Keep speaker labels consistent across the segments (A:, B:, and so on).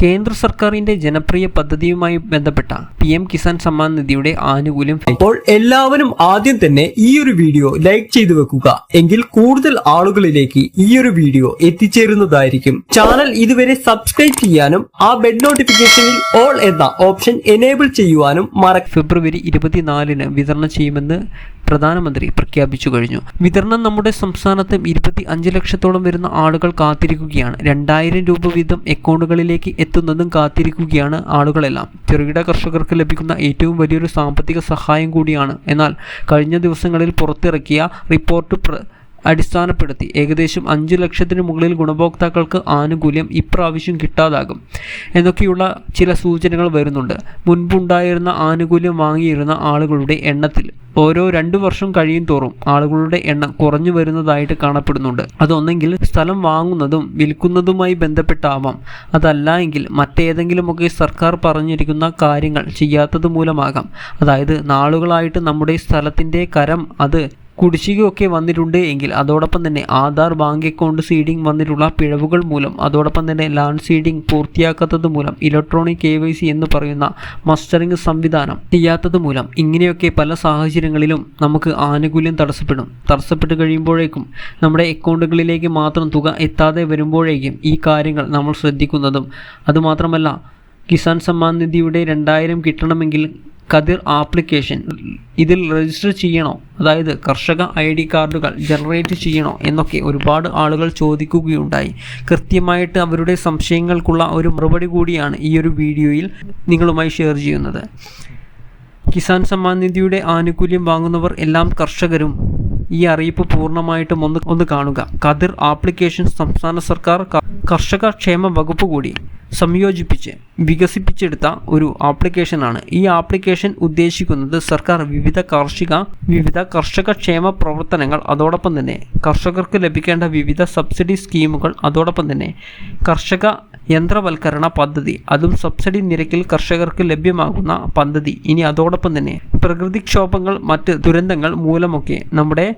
A: കേന്ദ്ര സർക്കാരിന്റെ ജനപ്രിയ പദ്ധതിയുമായി ബന്ധപ്പെട്ട പി എം കിസാൻ സമ്മാൻ നിധിയുടെ ആനുകൂല്യം
B: അപ്പോൾ എല്ലാവരും ആദ്യം തന്നെ ഈ ഒരു വീഡിയോ ലൈക്ക് ചെയ്തു വെക്കുക. എങ്കിൽ കൂടുതൽ ആളുകളിലേക്ക് ഈ ഒരു വീഡിയോ എത്തിച്ചേരുന്നതായിരിക്കും. ചാനൽ ഇതുവരെ സബ്സ്ക്രൈബ് ചെയ്യാനും ആ ബെഡ് നോട്ടിഫിക്കേഷനിൽ ഓൾ എന്ന ഓപ്ഷൻ എനേബിൾ ചെയ്യുവാനും മറ
A: ഫെബ്രുവരി ഇരുപത്തിനാലിന് വിതരണം ചെയ്യുമെന്ന് പ്രധാനമന്ത്രി പ്രഖ്യാപിച്ചു കഴിഞ്ഞു. വിതരണം നമ്മുടെ സംസ്ഥാനത്ത് ഇരുപത്തി അഞ്ച് ലക്ഷത്തോളം വരുന്ന ആളുകൾ കാത്തിരിക്കുകയാണ്. രണ്ടായിരം രൂപ വീതം അക്കൗണ്ടുകളിലേക്ക് എത്തുന്നതും കാത്തിരിക്കുകയാണ് ആളുകളെല്ലാം. ചെറുകിട കർഷകർക്ക് ലഭിക്കുന്ന ഏറ്റവും വലിയൊരു സാമ്പത്തിക സഹായം കൂടിയാണ്. എന്നാൽ കഴിഞ്ഞ ദിവസങ്ങളിൽ പുറത്തിറക്കിയ റിപ്പോർട്ട് അടിസ്ഥാനപ്പെടുത്തി ഏകദേശം അഞ്ചു ലക്ഷത്തിന് മുകളിൽ ഗുണഭോക്താക്കൾക്ക് ആനുകൂല്യം ഇപ്രാവശ്യം കിട്ടാതാകും എന്നൊക്കെയുള്ള ചില സൂചനകൾ വരുന്നുണ്ട്. മുൻപുണ്ടായിരുന്ന ആനുകൂല്യം വാങ്ങിയിരുന്ന ആളുകളുടെ എണ്ണത്തിൽ ഓരോ രണ്ടു വർഷം കഴിയും തോറും ആളുകളുടെ എണ്ണം കുറഞ്ഞു വരുന്നതായിട്ട് കാണപ്പെടുന്നുണ്ട്. അതൊന്നെങ്കിൽ സ്ഥലം വാങ്ങുന്നതും വിൽക്കുന്നതുമായി ബന്ധപ്പെട്ടാവാം. അതല്ല എങ്കിൽ മറ്റേതെങ്കിലുമൊക്കെ സർക്കാർ പറഞ്ഞിരിക്കുന്ന കാര്യങ്ങൾ ചെയ്യാത്തത് മൂലമാകാം. അതായത് നാളുകളായിട്ട് നമ്മുടെ സ്ഥലത്തിന്റെ കരം അത് കുടിശ്ശികയൊക്കെ വന്നിട്ടുണ്ട് എങ്കിൽ അതോടൊപ്പം തന്നെ ആധാർ ബാങ്ക് അക്കൗണ്ട് സീഡിംഗ് വന്നിട്ടുള്ള പിഴവുകൾ മൂലം അതോടൊപ്പം തന്നെ ലാൻഡ് സീഡിംഗ് പൂർത്തിയാക്കാത്തത് മൂലം ഇലക്ട്രോണിക് കെ വൈ സി എന്ന് പറയുന്ന മസ്റ്ററിംഗ് സംവിധാനം ചെയ്യാത്തത് മൂലം ഇങ്ങനെയൊക്കെ പല സാഹചര്യങ്ങളിലും നമുക്ക് ആനുകൂല്യം തടസ്സപ്പെടും. തടസ്സപ്പെട്ട് കഴിയുമ്പോഴേക്കും നമ്മുടെ അക്കൗണ്ടുകളിലേക്ക് മാത്രം തുക എത്താതെ വരുമ്പോഴേക്കും ഈ കാര്യങ്ങൾ നമ്മൾ ശ്രദ്ധിക്കുന്നതും. അതുമാത്രമല്ല കിസാൻ സമ്മാൻ നിധിയുടെ രണ്ടായിരം കിട്ടണമെങ്കിൽ കതിർ ആപ്ലിക്കേഷൻ ഇതിൽ രജിസ്റ്റർ ചെയ്യണോ? അതായത് കർഷക ഐ ഡി കാർഡുകൾ ജനറേറ്റ് ചെയ്യണോ? എന്നൊക്കെ ഒരുപാട് ആളുകൾ ചോദിക്കുകയുണ്ടായി. കൃത്യമായിട്ട് അവരുടെ സംശയങ്ങൾക്കുള്ള ഒരു മറുപടി കൂടിയാണ് ഈ ഒരു വീഡിയോയിൽ നിങ്ങളുമായി ഷെയർ ചെയ്യുന്നത്. കിസാൻ സമ്മാൻ നിധിയുടെ ആനുകൂല്യം വാങ്ങുന്നവർ എല്ലാം കർഷകരും ഈ അറിയിപ്പ് പൂർണമായിട്ടും ഒന്ന് ഒന്ന് കാണുക. കതിർ ആപ്ലിക്കേഷൻ സംസ്ഥാന സർക്കാർ കർഷക ക്ഷേമ വകുപ്പ് കൂടി സംയോജിപ്പിച്ച് വികസിപ്പിച്ചെടുത്ത ഒരു ആപ്ലിക്കേഷനാണ്. ഈ ആപ്ലിക്കേഷൻ ഉദ്ദേശിക്കുന്നത് സർക്കാർ വിവിധ കാർഷിക വിവിധ കർഷക ക്ഷേമ പ്രവർത്തനങ്ങൾ അതോടൊപ്പം തന്നെ കർഷകർക്ക് ലഭിക്കേണ്ട വിവിധ സബ്സിഡി സ്കീമുകൾ അതോടൊപ്പം തന്നെ കർഷക യന്ത്രവൽക്കരണ പദ്ധതി അതും സബ്സിഡി നിരക്കിൽ കർഷകർക്ക് ലഭ്യമാകുന്ന പദ്ധതി. ഇനി അതോടൊപ്പം തന്നെ പ്രകൃതിക്ഷോഭങ്ങൾ മറ്റ് ദുരന്തങ്ങൾ മൂലമൊക്കെ നമ്മുടെ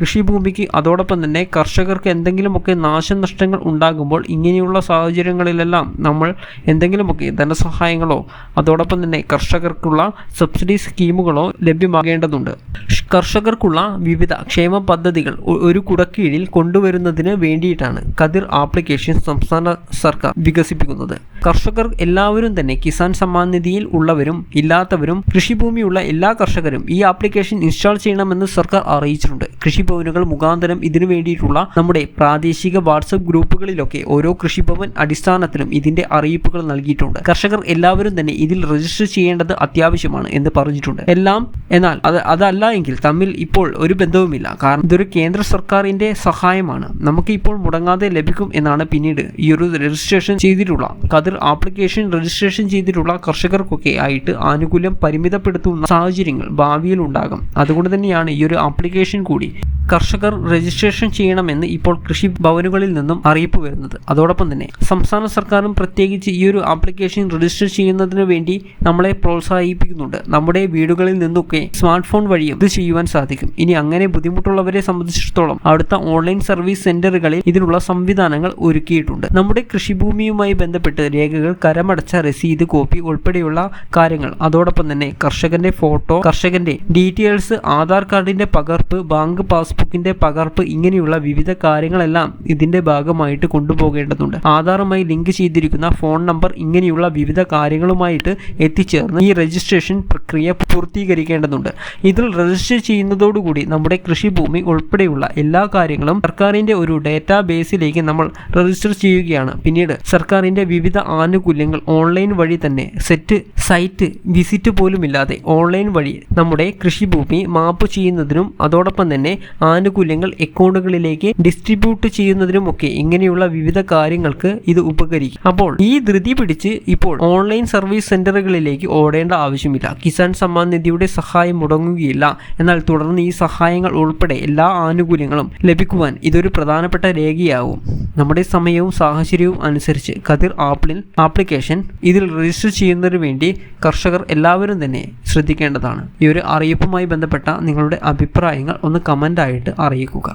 A: കൃഷിഭൂമിക്ക് അതോടൊപ്പം തന്നെ കർഷകർക്ക് എന്തെങ്കിലുമൊക്കെ നാശനഷ്ടങ്ങൾ ഉണ്ടാകുമ്പോൾ ഇങ്ങനെയുള്ള സാഹചര്യങ്ങളിലെല്ലാം നമ്മൾ എന്തെങ്കിലുമൊക്കെ ധനസഹായങ്ങളോ അതോടൊപ്പം തന്നെ കർഷകർക്കുള്ള സബ്സിഡി സ്കീമുകളോ ലഭ്യമാകേണ്ടതുണ്ട്. കർഷകർക്കുള്ള വിവിധ ക്ഷേമ പദ്ധതികൾ ഒരു കുടക്കീഴിൽ കൊണ്ടുവരുന്നതിന് വേണ്ടിയിട്ടാണ് കതിർ ആപ്ലിക്കേഷൻ സംസ്ഥാന സർക്കാർ വികസിപ്പിക്കുന്നത്. കർഷകർ എല്ലാവരും തന്നെ കിസാൻ സമ്മാൻ നിധിയിൽ ഉള്ളവരും ഇല്ലാത്തവരും കൃഷിഭൂമിയുള്ള എല്ലാ കർഷകരും ഈ ആപ്ലിക്കേഷൻ ഇൻസ്റ്റാൾ ചെയ്യണമെന്ന് സർക്കാർ അറിയിച്ചിട്ടുണ്ട്. കൃഷിഭവനുകൾ മുഖാന്തരം ഇതിനു വേണ്ടിയിട്ടുള്ള നമ്മുടെ പ്രാദേശിക വാട്സപ്പ് ഗ്രൂപ്പുകളിലൊക്കെ ഓരോ കൃഷിഭവൻ അടിസ്ഥാനത്തിലും ഇതിന്റെ അറിയിപ്പുകൾ നൽകിയിട്ടുണ്ട്. കർഷകർ എല്ലാവരും തന്നെ ഇതിൽ രജിസ്റ്റർ ചെയ്യേണ്ടത് അത്യാവശ്യമാണ് എന്ന് പറഞ്ഞിട്ടുണ്ട്. എല്ലാം എന്നാൽ അത് അതല്ല എങ്കിൽ തമ്മിൽ ഇപ്പോൾ ഒരു ബന്ധവുമില്ല. കാരണം ഇതൊരു കേന്ദ്ര സർക്കാരിന്റെ സഹായമാണ്. നമുക്ക് ഇപ്പോൾ മുടങ്ങാതെ ലഭിക്കും എന്നാണ് പിന്നീട് ഈ ഒരു രജിസ്ട്രേഷൻ ചെയ്തിട്ടുള്ള കതിർ ആപ്ലിക്കേഷൻ രജിസ്ട്രേഷൻ ചെയ്തിട്ടുള്ള കർഷകർക്കൊക്കെ ആയിട്ട് ആനുകൂല്യം പരിമിതപ്പെടുത്തുന്ന സാഹചര്യങ്ങൾ ഭാവിയിൽ ഉണ്ടാകും. അതുകൊണ്ട് തന്നെയാണ് ഈ ഒരു ആപ്ലിക്കേഷൻ കൂടി കർഷകർ രജിസ്ട്രേഷൻ ചെയ്യണമെന്ന് ഇപ്പോൾ കൃഷി ഭവനുകളിൽ നിന്നും അറിയിപ്പ് വരുന്നത്. അതോടൊപ്പം തന്നെ സംസ്ഥാന സർക്കാരും പ്രത്യേകിച്ച് ഈ ഒരു ആപ്ലിക്കേഷൻ രജിസ്റ്റർ ചെയ്യുന്നതിന് വേണ്ടി നമ്മളെ പ്രോത്സാഹിപ്പിക്കുന്നുണ്ട്. നമ്മുടെ വീടുകളിൽ നിന്നൊക്കെ സ്മാർട്ട് ഫോൺ വഴിയും ഇത് ചെയ്യുവാൻ സാധിക്കും. ഇനി അങ്ങനെ ബുദ്ധിമുട്ടുള്ളവരെ സംബന്ധിച്ചിടത്തോളം അടുത്ത ഓൺലൈൻ സർവീസ് സെന്ററുകളിൽ ഇതിനുള്ള സംവിധാനങ്ങൾ ഒരുക്കിയിട്ടുണ്ട്. നമ്മുടെ കൃഷിഭൂമിയുമായി ബന്ധപ്പെട്ട് രേഖകൾ കരമടച്ച രസീത് കോപ്പി ഉൾപ്പെടെയുള്ള കാര്യങ്ങൾ. അതോടൊപ്പം തന്നെ കർഷകന്റെ ഫോട്ടോ കർഷകന്റെ ഡീറ്റെയിൽസ് ആധാർ കാർഡിന്റെ പകർപ്പ് ബാങ്ക് പാസ്ബുക്കിന്റെ പകർപ്പ് ഇങ്ങനെയുള്ള വിവിധ കാര്യങ്ങളെല്ലാം ഇതിന്റെ ഭാഗമായിട്ട് കൊണ്ടുപോകേണ്ടതുണ്ട്. ആധാറുമായി ലിങ്ക് ചെയ്തിരിക്കുന്ന ഫോൺ നമ്പർ ഇങ്ങനെയുള്ള വിവിധ കാര്യങ്ങളുമായിട്ട് എത്തിച്ചേർന്ന് ഈ രജിസ്ട്രേഷൻ പ്രക്രിയ പൂർത്തീകരിക്കേണ്ടതുണ്ട്. ഇതിൽ രജിസ്റ്റർ ചെയ്യുന്നതോടുകൂടി നമ്മുടെ കൃഷിഭൂമി ഉൾപ്പെടെയുള്ള എല്ലാ കാര്യങ്ങളും സർക്കാരിന്റെ ഒരു ഡേറ്റാ ബേസിലേക്ക് നമ്മൾ രജിസ്റ്റർ ചെയ്യുകയാണ്. പിന്നീട് സർക്കാരിന്റെ വിവിധ ആനുകൂല്യങ്ങൾ ഓൺലൈൻ വഴി തന്നെ സെറ്റ് സൈറ്റ് വിസിറ്റ് പോലുമില്ലാതെ ഓൺലൈൻ വഴി നമ്മുടെ കൃഷിഭൂമി മാപ്പ് ചെയ്യുന്നതിനും അതോടൊപ്പം തന്നെ ആനുകൂല്യങ്ങൾ അക്കൗണ്ടുകളിലേക്ക് ഡിസ്ട്രിബ്യൂട്ട് ചെയ്യുന്നതിനുമൊക്കെ ഇങ്ങനെയുള്ള വിവിധ കാര്യങ്ങൾക്ക് ഇത് ഉപകരിക്കും. അപ്പോൾ ഈ ധൃതി പിടിച്ച് ഇപ്പോൾ ഓൺലൈൻ സർവീസ് സെന്ററുകളിലേക്ക് ഓടേണ്ട ആവശ്യമില്ല. കിസാൻ സമ്മാൻ നിധിയുടെ സഹായം മുടങ്ങുകയില്ല. എന്നാൽ തുടർന്ന് ഈ സഹായങ്ങൾ ഉൾപ്പെടെ എല്ലാ ആനുകൂല്യങ്ങളും ലഭിക്കുവാൻ ഇതൊരു പ്രധാനപ്പെട്ട രേഖയാവും. നമ്മുടെ സമയവും സാഹചര്യവും അനുസരിച്ച് കതിർ ആപ്പിളിൽ ആപ്ലിക്കേഷൻ ഇതിൽ രജിസ്റ്റർ ചെയ്യുന്നതിന് വേണ്ടി കർഷകർ എല്ലാവരും തന്നെ ശ്രദ്ധിക്കേണ്ടതാണ്. ഈ ഒരു അറിയിപ്പുമായി ബന്ധപ്പെട്ട നിങ്ങളുടെ അഭിപ്രായങ്ങൾ ഒന്ന് കമന്റായിട്ട് അറിയിക്കുക.